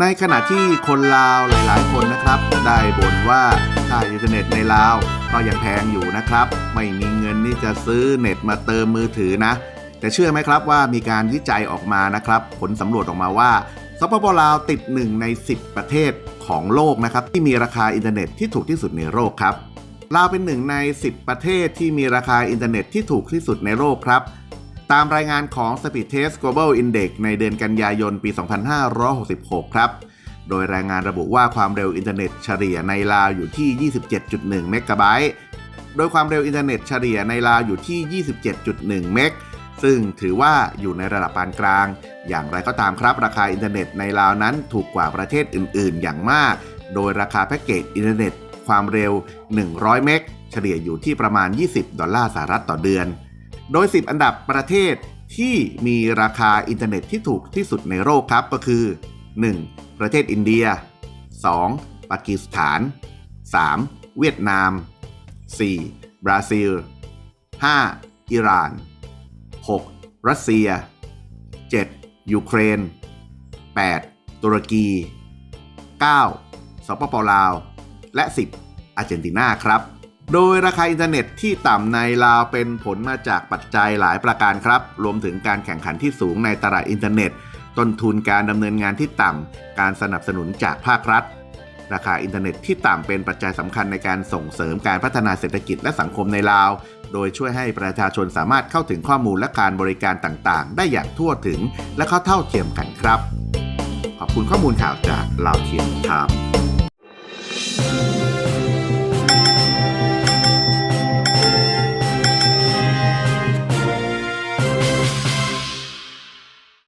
ในขณะที่คนลาวหลาย ๆ คนนะครับ ได้บ่นว่าค่าอินเทอร์เน็ตในลาว ก็ยังแพงอยู่นะครับ ไม่มีเงินที่จะซื้อเน็ตมาเติมมือถือนะ แต่เชื่อไหมครับว่ามีการวิจัยออกมานะครับ ผลสำรวจออกมาว่าสปปลาวติด 1 ใน 10 ประเทศของโลกนะครับ ที่มีราคาอินเทอร์เน็ตที่ถูกที่สุดในโลกครับ ลาวเป็นหนึ่งใน 10 ประเทศที่มีราคาอินเทอร์เน็ตที่ถูกที่สุดในโลกครับ ตามรายงานของ Speed Test Global Index ในเดือนกันยายนปี 2566 ครับ โดยรายงานระบุว่าความเร็วอินเทอร์เน็ตเฉลี่ยในลาวอยู่ที่ 27.1 เมกะไบต์ โดยความเร็วอินเทอร์เน็ตเฉลี่ยในลาวอยู่ที่ 27.1 เมกซึ่งถือว่าอยู่ในระดับปานกลาง อย่างไรก็ตามครับราคาอินเทอร์เน็ตในลาวนั้นถูกกว่าประเทศอื่น ๆ อย่างมาก โดยราคาแพ็กเกจอินเทอร์เน็ต ความเร็ว 100 เมก เฉลี่ยอยู่ที่ประมาณ 20 ดอลลาร์สหรัฐต่อเดือน โดย 10 อันดับประเทศที่มีราคาอินเทอร์เน็ตที่ถูกที่สุดในโลกครับก็คือ 1. ประเทศอินเดีย 2. ปากีสถาน 3. เวียดนาม 4. บราซิล 5. อิหร่าน 6. รัสเซีย 7. ยูเครน 8. ตุรกี 9. สปปลาว และ 10. อาร์เจนตินาครับ โดยราคาอินเทอร์เน็ตที่ต่ำในลาวเป็นผลมาจากปัจจัยหลายประการครับ รวมถึงการแข่งขันที่สูงในตลาดอินเทอร์เน็ต ต้นทุนการดำเนินงานที่ต่ำการสนับสนุนจากภาครัฐ ราคาอินเทอร์เน็ตที่ต่ำเป็นปัจจัยสำคัญในการส่งเสริมการพัฒนาเศรษฐกิจและสังคมในลาวโดยช่วยให้ประชาชนสามารถเข้าถึงข้อมูลและการบริการต่างๆ ได้อย่างทั่วถึงและเข้าเท่าเทียมกันครับ ขอบคุณข้อมูลข่าวจากลาวเทียมไทม์